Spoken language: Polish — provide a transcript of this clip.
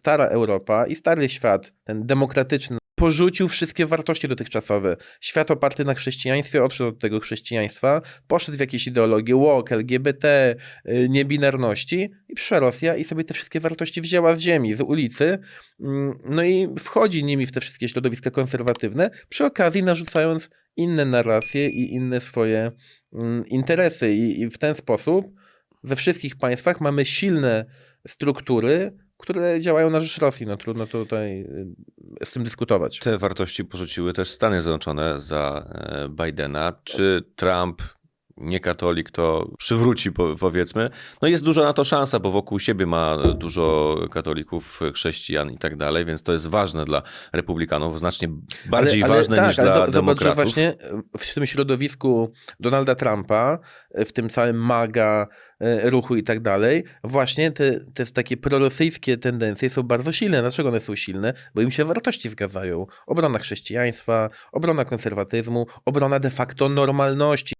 stara Europa i stary świat, ten demokratyczny, porzucił wszystkie wartości dotychczasowe. Świat oparty na chrześcijaństwie odszedł od tego chrześcijaństwa, poszedł w jakieś ideologie woke, LGBT, y, niebinarności i przyszła Rosja i sobie te wszystkie wartości wzięła z ziemi, z ulicy, mm, no i wchodzi nimi w te wszystkie środowiska konserwatywne, przy okazji narzucając inne narracje i inne swoje mm, interesy i, i w ten sposób we wszystkich państwach mamy silne struktury, które działają na rzecz Rosji. No trudno tutaj y, z tym dyskutować. Te wartości porzuciły też Stany Zjednoczone za e, Bidena. Czy Trump, nie katolik, to przywróci, po- powiedzmy? No jest duża na to szansa, bo wokół siebie ma dużo katolików, chrześcijan i tak dalej, więc to jest ważne dla republikanów, znacznie bardziej ważne tak, niż ale dla zo- Zobacz, że demokratów. właśnie w tym środowisku Donalda Trumpa, w tym całym MAGA e, ruchu i tak dalej, właśnie te, te takie prorosyjskie tendencje są bardzo silne. Dlaczego one są silne? Bo im się wartości zgadzają. Obrona chrześcijaństwa, obrona konserwatyzmu, obrona de facto normalności.